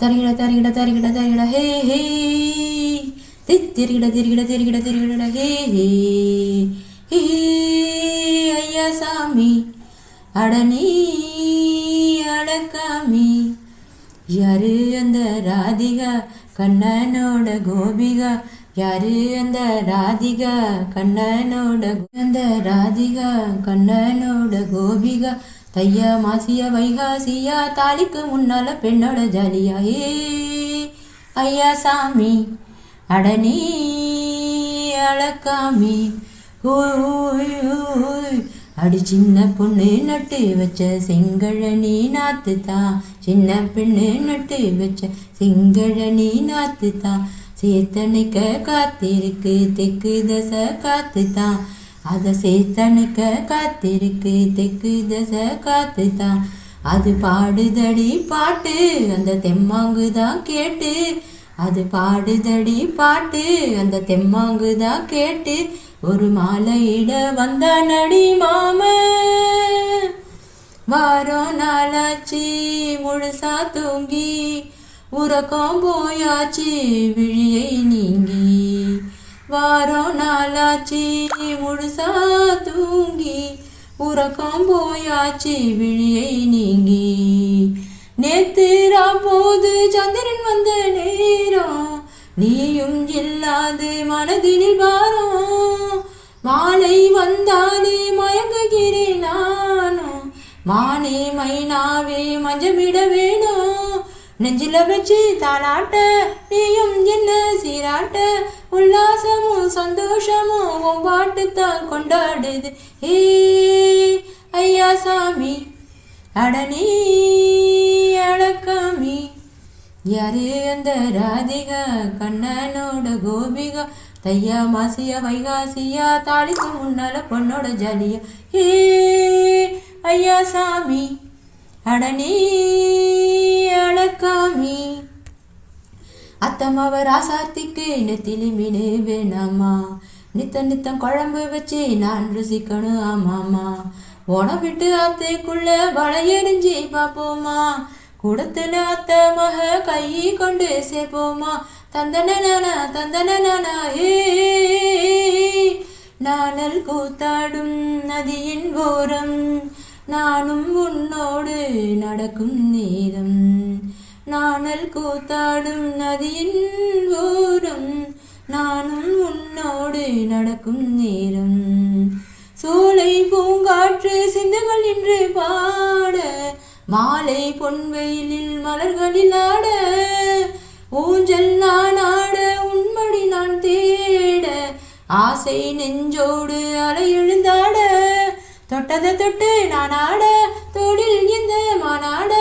தரிகிட தரிகிட தரிகிட தரிகிட ஹே ஹே. திரிகிட திரிகிட திரிகிட திரிகிட ஹே ஹே. ஹே ஐயா சாமி அடனி அடக்காமி யாரு அந்த ராதிகா கண்ணனோட கோபிகா? யாரு அந்த ராதிகா கண்ணனோட அந்த ராதிகா கண்ணனோட கோபிகா? ஐயா மாசியா வைகாசியா தாலிக்கு முன்னால பெண்ணோட ஜாலியா ஏ ஐயா சாமி அடனி அழக்காமி ஓய் ஓய் அடி சின்ன பொண்ணு நட்டு வச்ச செங்கழனி நாத்து தான் சின்ன பெண்ணு நட்டு வச்ச செங்கழனி நாத்து தான் சேத்தனைக்க காத்திருக்கு தெக்கு தசை காத்து தான் அதை சேத்தனுக்க காத்திருக்கு தெக்கு தசை காத்து தான் அது பாடுதடி பாட்டு அந்த தெம்மாங்கு தான் கேட்டு. அது பாடுதடி பாட்டு அந்த தெம்மாங்கு தான் கேட்டு. ஒரு மாலையிட வந்த நடி மாம. வாரம் நாளாச்சு முழுசா தூங்கி. உறக்கம் போயாச்சு விழியை நீங்கி. வாரம் நாளாச்சு முழுசா தூங்கி உறக்கம் போயாச்சு விழியை நீங்கி. நேத்து போது சந்திரன் வந்த நேரம் நீயும் இல்லாது மனதினில் வாரம். மாலை வந்தாலே மயங்குகிறேன் நானும் மானே மைனாவே மஞ்சமிட வேணும். நெஞ்சில வச்சு தாளாட்ட நீயும் என்ன சீராட்ட உல்லாசமும் சந்தோஷமும் உன் பாட்டுத்தான் கொண்டாடுது. ஏ ஐயா சாமி அடனி அடக்காமி. யாரு அந்த ராதிகா கண்ணனோட கோபிகா? தையா மாசியா வைகாசியா தாளிக்கு முன்னால பொண்ணோட ஜாலியா? ஏ ஐயா சாமி அடனி அத்தம்மாவ ராசாத்திக்கு நெத்திலி மீனு வேணாமா? நித்தம் நித்தம் குழம்பு வச்சு நான் ருசிக்கணும் ஆமாமா? உன விட்டு அத்தைக்குள்ள வளையறிஞ்சி பார்ப்போமா கூடத்துல அத்த மக கையை கொண்டு சேர்ப்போமா? தந்தன தந்தன ஏ நானல் கூத்தாடும் நதியின் ஓரம். நானும் உன்னோடு நடக்கும் நேரம். நானல் கூத்தாடும் நதியின் ஓரம் நானும் உன்னோடு நடக்கும் நேரம். சோலை பூங்காற்று சிந்துகள் என்று பாட மாலை பொன்வெயிலில் மலர்களில் ஆட ஊஞ்சல் நான் ஆட உண்மடி நான் தேட ஆசை நெஞ்சோடு அலை எழுந்தாட தொட்டதை தொட்டு நான் ஆட தொழில் இந்த மானாட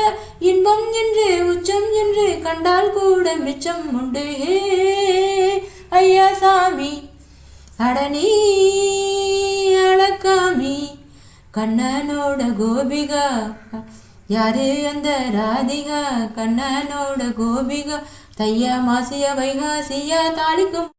இன்பம் என்று உச்சம் என்று கண்டால் கூட மிச்சம் உண்டு. ஐயா சாமி அடனி அழக்காமி கண்ணனோட கோபிகா யாரு அந்த ராதிகா? கண்ணனோட கோபிகா தையா மாசியா வைகாசியா தாளிக்கும்